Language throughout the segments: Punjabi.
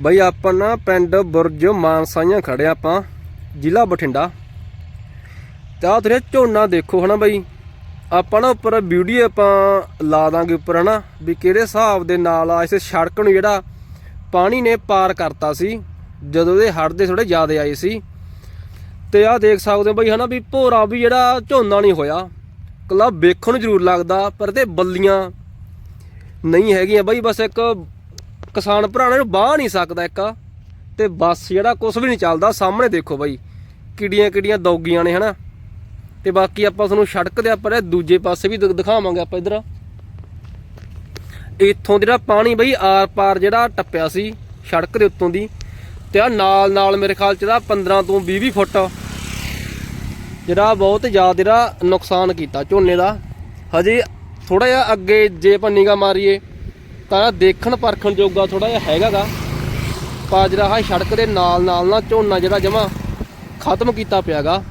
ਬਈ ਆਪਾਂ ਨਾ ਪਿੰਡ ਬੁਰਜ ਮਾਨਸਾਈਆਂ ਖੜੇ ਆਪਾਂ, ਜ਼ਿਲ੍ਹਾ ਬਠਿੰਡਾ। ਤਾਂ ਆਹ ਤੁਸੀਂ ਝੋਨਾ ਦੇਖੋ ਹਨਾ ਬਈ, ਆਪਾਂ ਨਾ ਉੱਪਰ ਵੀਡੀਓ ਆਪਾਂ ਲਾ ਦਾਂਗੇ ਉੱਪਰ ਹਨਾ, ਵੀ ਕਿਹੜੇ ਹਿਸਾਬ ਦੇ ਨਾਲ ਆ, ਇਸ ਸੜਕ ਨੂੰ ਜਿਹੜਾ ਪਾਣੀ ਨੇ ਪਾਰ ਕਰਤਾ ਸੀ, ਜਦੋਂ ਦੇ ਹੜ੍ਹ ਦੇ ਥੋੜੇ ਜ਼ਿਆਦਾ ਆਏ ਸੀ। ਤੇ ਆਹ ਦੇਖ ਸਕਦੇ ਹੋ ਬਈ ਹਨਾ ਵੀ ਭੋਰਾ ਵੀ ਜਿਹੜਾ ਝੋਨਾ ਨਹੀਂ ਹੋਇਆ। ਕੱਲਾ ਵੇਖਣ ਨੂੰ ਜ਼ਰੂਰ ਲੱਗਦਾ, ਪਰ ਤੇ ਬੱਲੀਆਂ ਨਹੀਂ ਹੈਗੀਆਂ ਬਈ, ਬਸ ਇੱਕ ਕਿਸਾਨ ਭਰਾਣੇ ਨੂੰ ਬਾਹ ਨਹੀਂ ਸਕਦਾ ਇੱਕ। ਤੇ ਬੱਸ ਜਿਹੜਾ ਕੁਝ ਵੀ ਨਹੀਂ ਚੱਲਦਾ, ਸਾਹਮਣੇ ਦੇਖੋ ਬਾਈ, ਕਿੱਡੀਆਂ ਕਿੱਡੀਆਂ ਦੌਗੀਆਂ ਨੇ, ਹਨਾ? ਤੇ ਬਾਕੀ ਆਪਾਂ ਤੁਹਾਨੂੰ ਸੜਕ ਦੇ ਆਪਾਂ ਦੂਜੇ ਪਾਸੇ ਵੀ ਦਿ- ਦਿਖਾਵਾਂਗੇ ਆਪਾਂ ਇਧਰ। ਇੱਥੋਂ ਜਿਹੜਾ ਪਾਣੀ ਬਈ ਆਰ ਪਾਰ ਜਿਹੜਾ ਟੱਪਿਆ ਸੀ, ਸੜਕ ਦੇ ਉੱਤੋਂ ਦੀ, ਤੇ ਆ ਨਾਲ ਨਾਲ ਮੇਰੇ ਖਿਆਲ ਚ ਦਾ 15 ਤੋਂ 20 20 ਫੁੱਟ ਜਿਹੜਾ ਬਹੁਤ ਜ਼ਿਆਦਾ ਜਿਹੜਾ ਨੁਕਸਾਨ ਕੀਤਾ ਝੋਨੇ ਦਾ। ਹਜੇ ਥੋੜਾ ਜਿਹਾ ਅੱਗੇ ਜੇ ਆਪਾਂ ਨਿਗਾ ਮਾਰੀਏ ਤਾਂ ਦੇਖਣ ਪਰਖਣ ਜੋਗਾ ਥੋੜਾ ਜਿਹਾ ਹੈਗਾਗਾ। ਪਰ ਜਿਹੜਾ ਆਹ ਸੜਕ ਦੇ ਨਾਲ ਨਾਲ ਨਾ ਝੋਨਾ ਜਿਹੜਾ ਜਮਾ ਖਤਮ ਕੀਤਾ ਪਿਆਗਾ।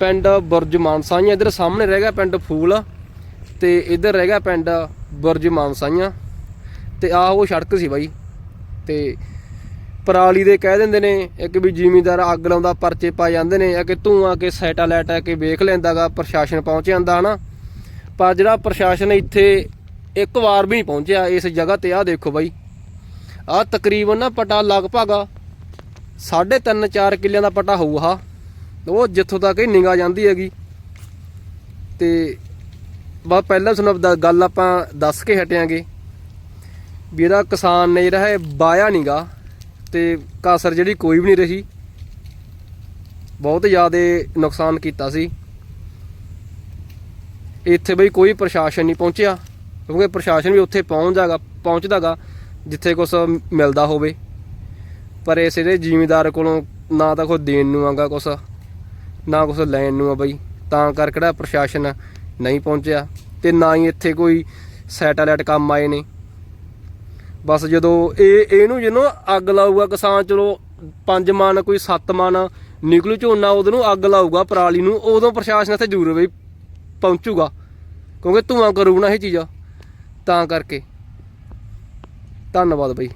ਪਿੰਡ ਬੁਰਜ ਮਾਨਸਾਈਆਂ, ਇਧਰ ਸਾਹਮਣੇ ਰਹਿ ਗਿਆ ਪਿੰਡ ਫੂਲ ਤੇ ਇਧਰ ਰਹਿ ਗਿਆ ਪਿੰਡ ਬੁਰਜ ਮਾਨਸਾਈਆਂ। ਤੇ ਆਹ ਉਹ ਸੜਕ ਸੀ ਬਾਈ ਤੇ ਪਰਾਲੀ ਦੇ ਕਹਿ ਦਿੰਦੇ ਨੇ, ਇੱਕ ਵੀ ਜ਼ਿਮੀਂਦਾਰ ਅੱਗ ਲਾਉਂਦਾ, ਪਰਚੇ ਪਾ ਜਾਂਦੇ ਨੇ, ਆ ਕਿ ਧੂਆਂ ਕਿ ਸੈਟੇਲਾਈਟ ਆ ਕਿ ਵੇਖ ਲੈਂਦਾਗਾ, ਪ੍ਰਸ਼ਾਸਨ ਪਹੁੰਚ ਜਾਂਦਾ ਹਨਾ। ਪਰ ਜਿਹੜਾ ਪ੍ਰਸ਼ਾਸਨ ਇੱਥੇ ਇੱਕ ਵਾਰ ਵੀ ਨਹੀਂ ਪਹੁੰਚਿਆ ਇਸ ਜਗ੍ਹਾ ਤੇ। ਆਹ ਦੇਖੋ ਬਾਈ, ਆਹ ਤਕਰੀਬਨ ਨਾ ਪਟਾ ਲਗਭਗ 3.5 4 ਕਿੱਲਿਆਂ ਦਾ ਪਟਾ ਹੋਊਗਾ ਉਹ ਜਿੱਥੋਂ ਤੱਕ ਹੀ ਨਿਗਾ ਜਾਂਦੀ ਹੈਗੀ। ਤੇ ਬਾ ਪਹਿਲਾਂ ਤੁਹਾਨੂੰ ਦ- ਗੱਲ ਆਪਾਂ ਦੱਸ ਕੇ ਹਟਿਆਂਗੇ ਵੀ ਇਹਦਾ ਕਿਸਾਨ ਨੇ ਜਿਹੜਾ ਹੈ ਬਾਇਆ ਨੀਗਾ ਤੇ ਕਾਸਰ ਜਿਹੜੀ ਕੋਈ ਵੀ ਨਹੀਂ ਰਹੀ। ਬਹੁਤ ਜ਼ਿਆਦਾ ਨੁਕਸਾਨ ਕੀਤਾ ਸੀ। ਇੱਥੇ ਬਈ ਕੋਈ ਪ੍ਰਸ਼ਾਸਨ ਨਹੀਂ ਪਹੁੰਚਿਆ। ਕਿਉਂਕਿ ਪ੍ਰਸ਼ਾਸਨ ਵੀ ਉੱਥੇ ਪਹੁੰਚਦਾਗਾ ਪਹੁੰਚਦਾਗਾ, ਜਿੱਥੇ ਕੁਝ ਮਿਲਦਾ ਹੋਵੇ। ਪਰ ਇਸ ਇਹਦੇ ਜ਼ਿਮੀਂਦਾਰ ਕੋਲੋਂ ਨਾ ਤਾਂ ਕੋਈ ਦੇਣ ਨੂੰ ਆਗਾ ਕੁਛ, ਨਾ ਕੁਛ ਲੈਣ ਨੂੰ ਆ ਬਈ। ਤਾਂ ਕਰ ਕਿਹੜਾ ਪ੍ਰਸ਼ਾਸਨ ਨਹੀਂ ਪਹੁੰਚਿਆ ਤੇ ਨਾ ਹੀ ਇੱਥੇ ਕੋਈ ਸੈਟੇਲਾਈਟ ਕੰਮ ਆਏ ਨੇ। ਬਸ ਜਦੋਂ ਇਹ, ਇਹਨੂੰ ਜਿਹਨੂੰ ਅੱਗ ਲਾਊਗਾ ਕਿਸਾਨ, ਚਲੋ ਪੰਜ ਮਨ ਕੋਈ ਸੱਤ ਮਨ ਨਿਕਲੂ ਝੋਨਾ ਉਹਦੇ ਨੂੰ ਅੱਗ ਲਾਊਗਾ ਪਰਾਲੀ ਨੂੰ, ਉਦੋਂ ਪ੍ਰਸ਼ਾਸਨ ਇੱਥੇ ਜ਼ਰੂਰ ਬਈ ਪਹੁੰਚੂਗਾ। ਕਿਉਂਕਿ ਧੂਆਂ ਕਰੂਗਾ ਇਹ ਚੀਜ਼ਾਂ। ਤਾਂ ਕਰਕੇ। ਧੰਨਵਾਦ ਬਈ।